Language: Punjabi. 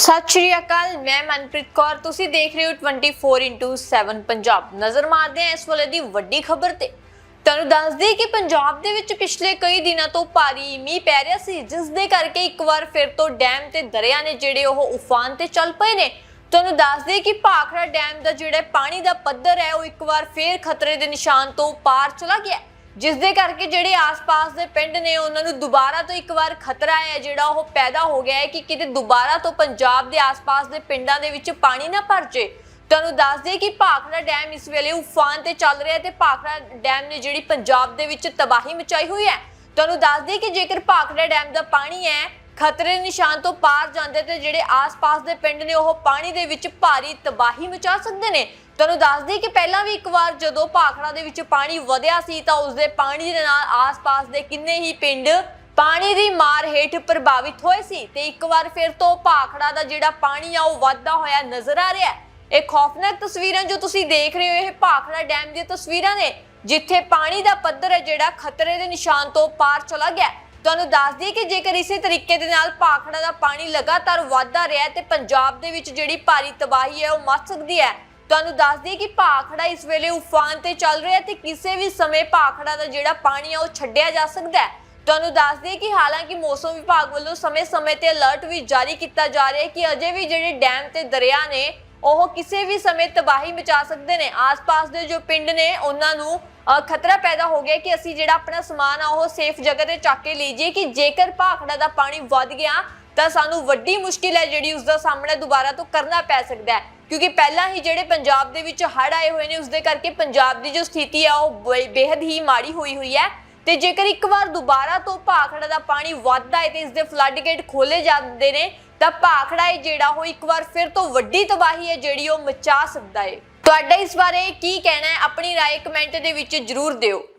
ਸਤਿ ਸ਼੍ਰੀ ਅਕਾਲ, ਮੈਂ ਮਨਪ੍ਰੀਤ ਕੌਰ। ਤੁਸੀਂ ਦੇਖ ਰਹੇ ਹੋ 24x7 ਪੰਜਾਬ। ਨਜ਼ਰ ਮਾਰਦੇ ਹਾਂ ਇਸ ਵੇਲੇ ਦੀ ਵੱਡੀ ਖਬਰ ਤੇ। ਤੁਹਾਨੂੰ ਦੱਸ ਦਈਏ ਕਿ ਪੰਜਾਬ ਦੇ ਵਿੱਚ ਪਿਛਲੇ ਕਈ ਦਿਨਾਂ ਤੋਂ ਭਾਰੀ ਮੀਂਹ ਪੈ ਰਿਹਾ ਸੀ, ਜਿਸ ਦੇ ਕਰਕੇ ਇੱਕ ਵਾਰ ਫਿਰ ਤੋਂ ਡੈਮ ਤੇ ਦਰਿਆ ਨੇ ਜਿਹੜੇ ਉਹ ਉਫਾਨ ਤੇ ਚੱਲ ਪਏ ਨੇ। ਤੁਹਾਨੂੰ ਦੱਸ ਦਈਏ ਕਿ ਭਾਖੜਾ ਡੈਮ ਦਾ ਜਿਹੜਾ ਪਾਣੀ ਦਾ ਪੱਧਰ ਹੈ, ਉਹ ਇੱਕ ਵਾਰ ਫੇਰ ਖਤਰੇ ਦੇ ਨਿਸ਼ਾਨ ਤੋਂ ਪਾਰ ਚਲਾ ਗਿਆ। ਜਿਸ ਦੇ ਕਰਕੇ ਜਿਹੜੇ ਆਸ-ਪਾਸ ਦੇ ਪਿੰਡ ਨੇ, ਉਹਨਾਂ ਨੂੰ ਦੁਬਾਰਾ ਤੋਂ ਇੱਕ ਵਾਰ ਖਤਰਾ ਹੈ, ਜਿਹੜਾ ਉਹ ਪੈਦਾ ਹੋ ਗਿਆ ਹੈ ਕਿ ਕਿਤੇ ਦੁਬਾਰਾ ਤੋਂ ਪੰਜਾਬ ਦੇ ਆਸ-ਪਾਸ ਦੇ ਪਿੰਡਾਂ ਦੇ ਵਿੱਚ ਪਾਣੀ ਨਾ ਭਰ ਜੇ। ਤੁਹਾਨੂੰ ਦੱਸ ਦਈਏ ਕਿ ਭਾਖੜਾ ਡੈਮ ਇਸ ਵੇਲੇ ਉਫਾਨ ਤੇ ਚੱਲ ਰਿਹਾ ਹੈ ਤੇ ਭਾਖੜਾ ਡੈਮ ਨੇ ਜਿਹੜੀ ਪੰਜਾਬ ਦੇ ਵਿੱਚ ਤਬਾਹੀ ਮਚਾਈ ਹੋਈ ਹੈ। ਤੁਹਾਨੂੰ ਦੱਸ ਦਈਏ ਕਿ ਜੇਕਰ ਭਾਖੜਾ ਡੈਮ ਦਾ ਪਾਣੀ ਹੈ ਖਤਰੇ ਦੇ ਨਿਸ਼ਾਨ ਤੋਂ ਪਾਰ ਜਾਂਦੇ ਤੇ ਜਿਹੜੇ ਆਸ-ਪਾਸ ਦੇ ਪਿੰਡ ਨੇ, ਉਹ ਪਾਣੀ ਦੇ ਵਿੱਚ ਭਾਰੀ ਤਬਾਹੀ ਮਚਾ ਸਕਦੇ ਨੇ। ਤੁਹਾਨੂੰ ਦੱਸ ਦਈਏ ਕਿ ਪਹਿਲਾਂ ਵੀ ਇੱਕ ਵਾਰ ਜਦੋਂ ਭਾਖੜਾ ਦੇ ਵਿੱਚ ਪਾਣੀ ਵਧਿਆ ਸੀ, ਤਾਂ ਉਸ ਦੇ ਪਾਣੀ ਦੇ ਨਾਲ ਆਸ-ਪਾਸ ਦੇ ਕਿੰਨੇ ਹੀ ਪਿੰਡ ਪਾਣੀ ਦੀ ਮਾਰ ਹੇਠ ਪ੍ਰਭਾਵਿਤ ਹੋਏ ਸੀ ਤੇ ਇੱਕ ਵਾਰ ਫਿਰ ਤੋਂ ਭਾਖੜਾ ਦਾ ਜਿਹੜਾ ਪਾਣੀ ਆ, ਉਹ ਵੱਧਦਾ ਹੋਇਆ ਨਜ਼ਰ ਆ ਰਿਹਾ ਹੈ। ਇਹ ਖੌਫਨਾਕ ਤਸਵੀਰਾਂ ਜੋ ਤੁਸੀਂ ਦੇਖ ਰਹੇ ਹੋ, ਇਹ ਭਾਖੜਾ ਡੈਮ ਦੀਆਂ ਤਸਵੀਰਾਂ ਨੇ, ਜਿੱਥੇ ਪਾਣੀ ਦਾ ਪੱਧਰ ਹੈ ਜਿਹੜਾ ਖਤਰੇ ਦੇ ਨਿਸ਼ਾਨ ਤੋਂ ਪਾਰ ਚਲਾ ਗਿਆ। ਤੁਹਾਨੂੰ ਦੱਸ ਦਈਏ ਕਿ ਜੇਕਰ ਇਸੇ ਤਰੀਕੇ ਦੇ ਨਾਲ ਭਾਖੜਾ ਦਾ ਪਾਣੀ ਲਗਾਤਾਰ ਵਧਦਾ ਰਿਹਾ ਤੇ ਪੰਜਾਬ ਦੇ ਵਿੱਚ ਜਿਹੜੀ ਭਾਰੀ ਤਬਾਹੀ ਹੈ, ਉਹ ਮਚ ਸਕਦੀ ਹੈ। ਤੁਹਾਨੂੰ ਦੱਸ ਦਈਏ ਕਿ ਭਾਖੜਾ ਇਸ ਵੇਲੇ ਉਫਾਨ ਤੇ ਚੱਲ ਰਿਹਾ ਤੇ ਕਿਸੇ ਵੀ ਸਮੇਂ ਭਾਖੜਾ ਦਾ ਜਿਹੜਾ ਪਾਣੀ ਹੈ ਉਹ ਛੱਡਿਆ ਜਾ ਸਕਦਾ ਹੈ। ਤੁਹਾਨੂੰ ਦੱਸ ਦਈਏ ਕਿ ਹਾਲਾਂਕਿ ਮੌਸਮ ਵਿਭਾਗ ਵੱਲੋਂ ਸਮੇਂ-ਸਮੇਂ ਤੇ ਅਲਰਟ ਵੀ ਜਾਰੀ ਕੀਤਾ ਜਾ ਰਿਹਾ ਹੈ ਕਿ ਅਜੇ ਵੀ ਜਿਹੜੇ ਡੈਮ ਤੇ ਦਰਿਆ ਨੇ ਉਹ ਕਿਸੇ ਵੀ ਸਮੇਂ ਤਬਾਹੀ ਮਚਾ ਸਕਦੇ ਨੇ। ਆਸ-ਪਾਸ ਦੇ ਜੋ ਪਿੰਡ ਨੇ, ਉਹਨਾਂ ਨੂੰ ਖਤਰਾ ਪੈਦਾ ਹੋ ਗਿਆ ਕਿ ਅਸੀਂ ਜਿਹੜਾ ਆਪਣਾ ਸਮਾਨ ਆ, ਉਹ ਸੇਫ ਜਗ੍ਹਾ ਤੇ ਚੱਕ ਕੇ ਲੀਜੀਏ ਕਿ ਜੇਕਰ ਭਾਖੜਾ ਦਾ ਪਾਣੀ ਵੱਧ ਗਿਆ, ਤਾਂ ਸਾਨੂੰ ਵੱਡੀ ਮੁਸ਼ਕਿਲ ਹੈ ਜਿਹੜੀ ਉਸ ਦਾ ਸਾਹਮਣਾ ਦੁਬਾਰਾ ਤੋਂ ਕਰਨਾ ਪੈ ਸਕਦਾ ਹੈ। ਕਿਉਂਕਿ ਪਹਿਲਾਂ ਹੀ ਜਿਹੜੇ ਪੰਜਾਬ ਦੇ ਵਿੱਚ ਹੜ੍ਹ ਆਏ ਹੋਏ ਨੇ ਉਸ ਦੇ ਕਰਕੇ ਪੰਜਾਬ ਦੀ ਜੋ ਸਥਿਤੀ ਆ, ਉਹ ਬੇ- ਬੇਹੱਦ ਹੀ ਮਾੜੀ ਹੋਈ ਹੋਈ ਹੈ। ਤੇ ਜੇਕਰ ਇੱਕ ਵਾਰ ਦੁਬਾਰਾ ਤੋਂ ਭਾਖੜਾ ਦਾ ਪਾਣੀ ਵੱਧਦਾ ਹੈ ਤੇ ਇਸ ਦੇ ਫਲੱਡ ਗੇਟ ਖੋਲੇ ਜਾਂਦੇ ਨੇ ਤਾਂ ਭਾਖੜਾ ਹੈ ਜਿਹੜਾ ਉਹ ਇੱਕ ਵਾਰ ਫਿਰ ਤੋਂ ਵੱਡੀ ਤਬਾਹੀ ਹੈ ਜਿਹੜੀ ਉਹ ਮਚਾ ਸਕਦਾ ਹੈ ਤੁਹਾਡਾ ਇਸ ਬਾਰੇ ਕੀ ਕਹਿਣਾ ਹੈ ਆਪਣੀ رائے ਕਮੈਂਟ ਦੇ ਵਿੱਚ ਜਰੂਰ ਦਿਓ